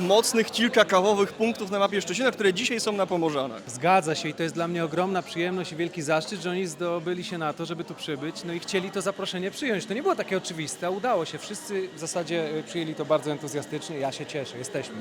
mocnych kilka kawowych punktów na mapie Szczecina, które dzisiaj są na Pomorzanach. Zgadza się i to jest dla mnie ogromna przyjemność i wielki zaszczyt, że oni zdobyli się na to, żeby tu przybyć, no i chcieli to zaproszenie przyjąć. To nie było takie oczywiste, a udało się. Wszyscy w zasadzie y, przyjęli to bardzo entuzjastycznie. Ja się cieszę, jesteśmy.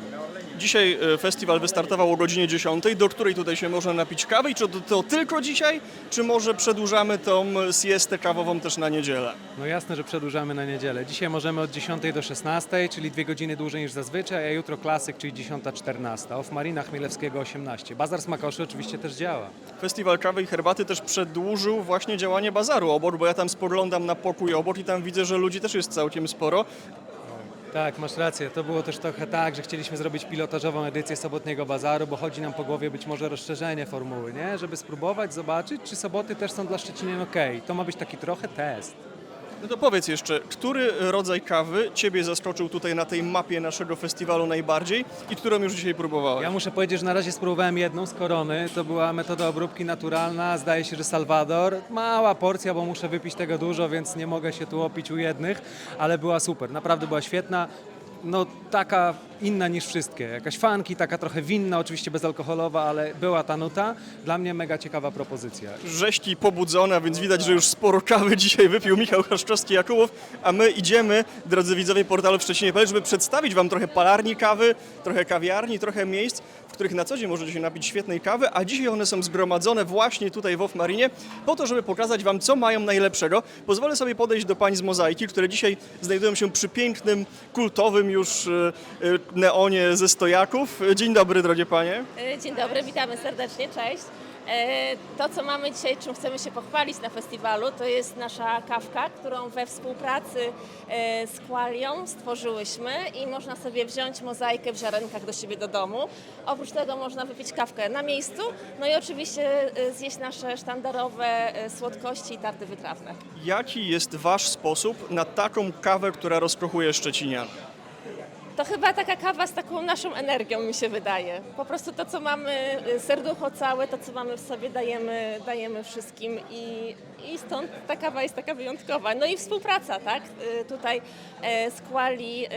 Dzisiaj e, festiwal wystartował o godzinie 10, do której tutaj się można napić kawy i czy to, to tylko dzisiaj, czy może przedłużamy tą siestę kawową też na niedzielę? No jasne, że przedłużamy na niedzielę. Dzisiaj możemy od 10 do 16, czyli dwie godziny dłużej niż zazwyczaj, a jutro klasyk, czyli 10.14. Off Marina Chmielewskiego 18. Bazar Smakoszy oczywiście też działa. Festiwal kawy i herbaty też przedłużył właśnie działanie bazaru obok, bo ja tam spoglądam na pokój obok i tam widzę, że ludzi też jest całkiem sporo. Tak, masz rację. To było też trochę tak, że chcieliśmy zrobić pilotażową edycję sobotniego bazaru, bo chodzi nam po głowie być może rozszerzenie formuły, nie? Żeby spróbować, zobaczyć, czy soboty też są dla Szczecinian ok. To ma być taki trochę test. No to powiedz jeszcze, który rodzaj kawy Ciebie zaskoczył tutaj na tej mapie naszego festiwalu najbardziej i którą już dzisiaj próbowałeś? Ja muszę powiedzieć, że na razie spróbowałem jedną z korony. To była metoda obróbki naturalna. Zdaje się, że Salwador. Mała porcja, bo muszę wypić tego dużo, więc nie mogę się tu opić u jednych, ale była super. Naprawdę była świetna. No taka inna niż wszystkie. Jakaś fanki, taka trochę winna, oczywiście bezalkoholowa, ale była ta nuta. Dla mnie mega ciekawa propozycja. Rzeźki pobudzona, więc widać, że już sporo kawy dzisiaj wypił Michał Haszczowski-Jakubow, a my idziemy, drodzy widzowie portalu Szczecinie.pl, żeby przedstawić Wam trochę palarni kawy, trochę kawiarni, trochę miejsc, w których na co dzień możecie się napić świetnej kawy, a dzisiaj one są zgromadzone właśnie tutaj w Off-Marinie po to, żeby pokazać Wam, co mają najlepszego. Pozwolę sobie podejść do pań z Mozaiki, które dzisiaj znajdują się przy pięknym, kultowym już e, e, neonie ze stojaków. Dzień dobry, drogie panie. E, Dzień dobry, witamy serdecznie, cześć. E, To, co mamy dzisiaj, czym chcemy się pochwalić na festiwalu, to jest nasza kawka, którą we współpracy e, z Qualią stworzyłyśmy i można sobie wziąć mozaikę w ziarenkach do siebie do domu. Oprócz tego można wypić kawkę na miejscu, no i oczywiście zjeść nasze sztandarowe słodkości i tarty wytrawne. Jaki jest Wasz sposób na taką kawę, która rozkochuje Szczecinian? To chyba taka kawa z taką naszą energią mi się wydaje. Po prostu to, co mamy, y, serducho całe, to, co mamy w sobie, dajemy, dajemy wszystkim i, i stąd ta kawa jest taka wyjątkowa. No i współpraca, tak? Y, Tutaj e, z Quali y,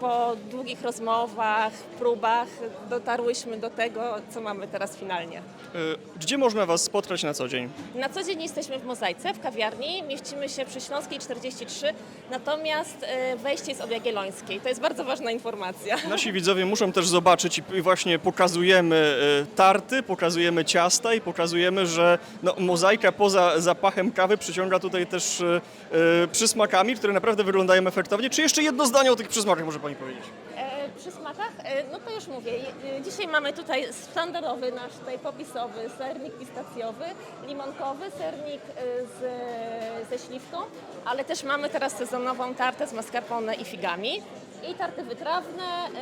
po długich rozmowach, próbach dotarłyśmy do tego, co mamy teraz finalnie. Y, Gdzie można Was spotkać na co dzień? Na co dzień jesteśmy w Mozaice, w kawiarni. Mieścimy się przy Śląskiej 43, natomiast e, wejście jest od Jagiellońskiej. To jest bardzo ważna informacja. Nasi widzowie muszą też zobaczyć i właśnie pokazujemy y, tarty, pokazujemy ciasta i pokazujemy, że no, mozaika poza zapachem kawy przyciąga tutaj też y, y, przysmakami, które naprawdę wyglądają efektownie. Czy jeszcze jedno zdanie o tych przysmakach może Pani powiedzieć? E, przy smakach, e, no to już mówię. E, Dzisiaj mamy tutaj sztandarowy nasz tutaj popisowy sernik pistacjowy, limonkowy, sernik e, z, ze śliwką, ale też mamy teraz sezonową tartę z mascarpone i figami i tarty wytrawne z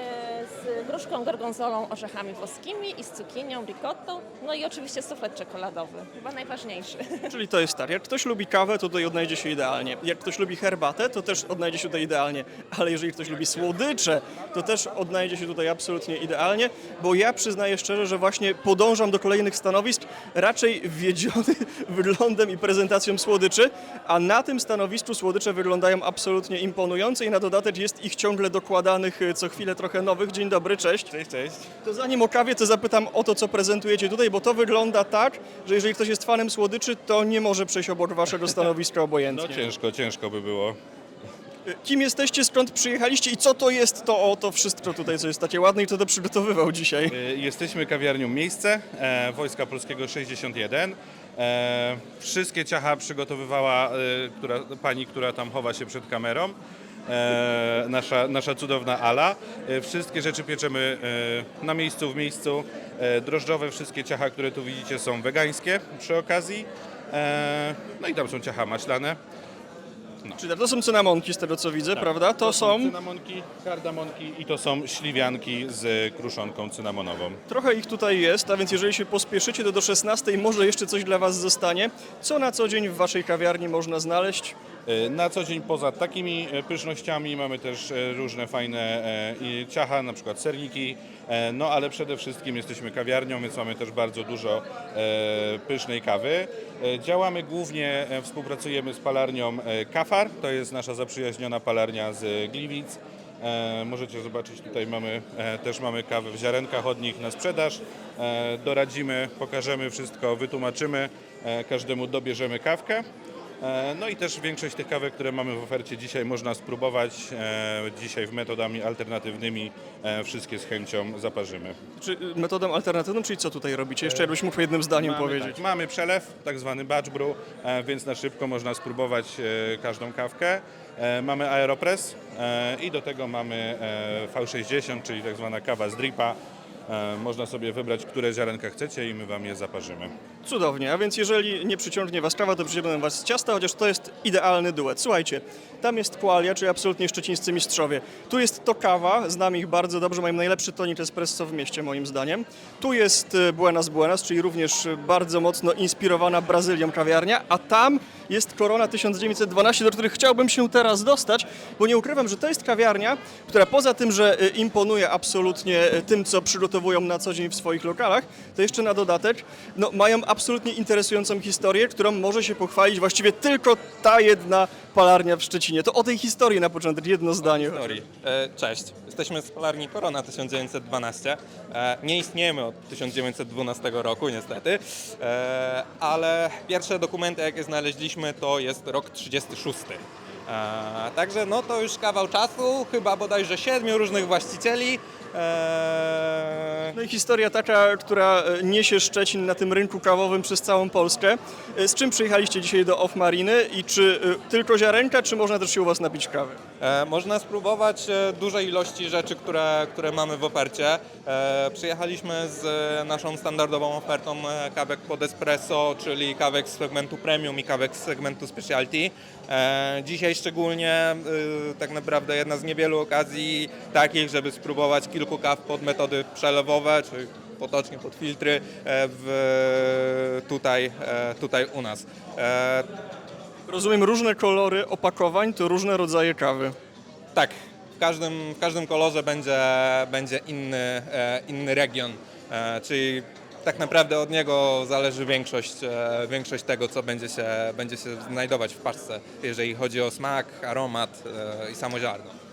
gruszką, gorgonzolą, orzechami włoskimi i z cukinią, ricottą, no i oczywiście suflet czekoladowy, chyba najważniejszy. Czyli to jest tak, jak ktoś lubi kawę, to tutaj odnajdzie się idealnie. Jak ktoś lubi herbatę, to też odnajdzie się tutaj idealnie. Ale jeżeli ktoś lubi słodycze, to też odnajdzie się tutaj absolutnie idealnie, bo ja przyznaję szczerze, że właśnie podążam do kolejnych stanowisk, raczej wiedziony wyglądem i prezentacją słodyczy, a na tym stanowisku słodycze wyglądają absolutnie imponująco i na dodatek jest ich ciągle dokładanych y, co chwilę trochę nowych. Dzień dobry, cześć. Cześć, cześć. To zanim o kawie, to zapytam o to, co prezentujecie tutaj, bo to wygląda tak, że jeżeli ktoś jest fanem słodyczy, to nie może przejść obok waszego stanowiska No obojętnie. ciężko, ciężko by było. Kim jesteście, skąd przyjechaliście i co to jest to, o, to wszystko tutaj, co jest takie ładne i kto to przygotowywał dzisiaj? Y, Jesteśmy kawiarnią Miejsce, e, Wojska Polskiego 61. E, wszystkie ciacha przygotowywała e, która, pani, która tam chowa się przed kamerą. E, nasza, nasza cudowna Ala. E, wszystkie rzeczy pieczemy e, na miejscu, w miejscu. E, drożdżowe wszystkie ciacha, które tu widzicie są wegańskie przy okazji. E, no i tam są ciacha maślane. Czyli to są cynamonki z tego, co widzę, prawda? To są... cynamonki, kardamonki i to są śliwianki z kruszonką cynamonową. Trochę ich tutaj jest, a więc jeżeli się pospieszycie, to do 16 może jeszcze coś dla was zostanie. Co na co dzień w waszej kawiarni można znaleźć? E, Na co dzień poza takimi e, pysznościami mamy też e, różne fajne ciacha, na przykład serniki, no ale przede wszystkim jesteśmy kawiarnią, więc mamy też bardzo dużo pysznej kawy. Działamy głównie, współpracujemy z palarnią Kafar, to jest nasza zaprzyjaźniona palarnia z Gliwic. Możecie zobaczyć, tutaj mamy, też mamy kawę w ziarenkach od nich na sprzedaż. Doradzimy, pokażemy wszystko, wytłumaczymy, każdemu dobierzemy kawkę. E, No i też większość tych kawek, które mamy w ofercie dzisiaj można spróbować. E, Dzisiaj w metodami alternatywnymi e, wszystkie z chęcią zaparzymy. Czy y, metodą alternatywną, czyli co tutaj robicie? Jeszcze jakbyś mógł jednym zdaniem Mamy, powiedzieć. tak, mamy przelew, tak zwany batch brew, więc na szybko można spróbować każdą kawkę. Mamy aeropress i do tego mamy e, V60, czyli tak zwana kawa z dripa. Można sobie wybrać, które ziarenka chcecie i my Wam je zaparzymy. Cudownie, a więc jeżeli nie przyciągnie Was kawa, to przyciągną Was ciasta, chociaż to jest idealny duet. Słuchajcie, tam jest Qualia, czyli absolutnie szczecińscy mistrzowie. Tu jest to kawa, znam ich bardzo dobrze, mają najlepszy tonik espresso w mieście moim zdaniem. Tu jest e, Buenas Buenas, czyli również bardzo mocno inspirowana Brazylią kawiarnia, a tam jest Corona 1912, do których chciałbym się teraz dostać, bo nie ukrywam, że to jest kawiarnia, która poza tym, że e, imponuje absolutnie e, tym, co przygotowują na co dzień w swoich lokalach, to jeszcze na dodatek no, mają absolutnie interesującą historię, którą może się pochwalić właściwie tylko ta jedna palarnia w Szczecinie. To o tej historii na początek jedno zdanie. historii. E, Cześć, jesteśmy z Palarni Korona 1912. E, Nie istniejemy od 1912 roku niestety, E, ale pierwsze dokumenty jakie znaleźliśmy to jest rok 36. E, Także no to już kawał czasu, chyba bodajże siedmiu różnych właścicieli. E, historia taka, która e, niesie Szczecin na tym rynku kawowym przez całą Polskę. E, Z czym przyjechaliście dzisiaj do Off Mariny i czy e, tylko ziarenka, czy można też się u Was napić kawy? Można spróbować dużej ilości rzeczy, które, które mamy w ofercie. Przyjechaliśmy z naszą standardową ofertą kawek pod espresso, czyli kawek z segmentu premium i kawek z segmentu specialty. Dzisiaj szczególnie tak naprawdę jedna z niewielu okazji takich, żeby spróbować kilku kaw pod metody przelewowe, czyli potocznie pod filtry e, w, tutaj, e, tutaj u nas. E, Rozumiem różne kolory opakowań, to różne rodzaje kawy. Tak, w każdym, w każdym kolorze będzie, będzie inny, inny region, czyli tak naprawdę od niego zależy większość, większość tego, co będzie się, będzie się znajdować w paczce, jeżeli chodzi o smak, aromat i samo ziarno.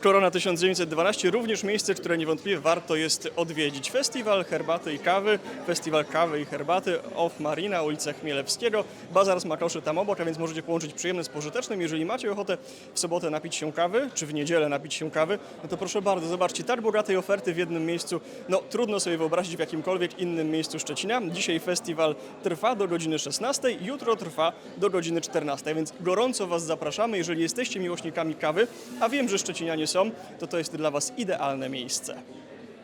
Korona 1912 również miejsce, które niewątpliwie warto jest odwiedzić. Festiwal herbaty i kawy, festiwal kawy i herbaty Off Marina, ulica Chmielewskiego, bazar smakoszy tam obok, a więc możecie połączyć przyjemne z pożytecznym. Jeżeli macie ochotę w sobotę napić się kawy, czy w niedzielę napić się kawy, no to proszę bardzo, zobaczcie, tak bogatej oferty w jednym miejscu, no trudno sobie wyobrazić w jakimkolwiek innym miejscu Szczecina. Dzisiaj festiwal trwa do godziny 16, jutro trwa do godziny 14, więc gorąco Was zapraszamy, jeżeli jesteście miłośnikami kawy, a wiem, że Szczecinianie to to jest dla Was idealne miejsce.